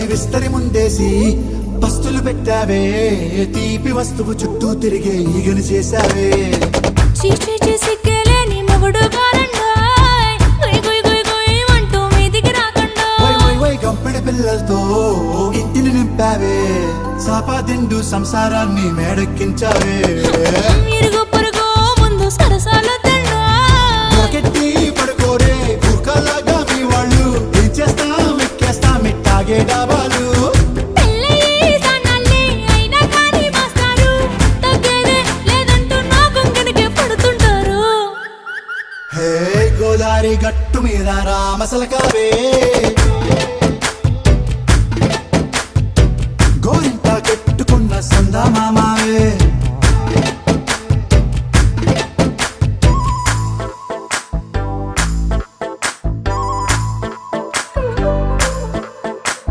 విస్తరి ముందేసి పస్తులు పెట్టావే తీపి వస్తువు చుట్టూ తిరిగే ఈగను చేశావే. సిగ్గలేని మొగుడు గంపెడి పిల్లలతో ఇంటిని నింపావే సాపాదిండు సంసారాన్ని మేడెక్కించావే. హే గోదారి గట్టు మీద రామసలకావే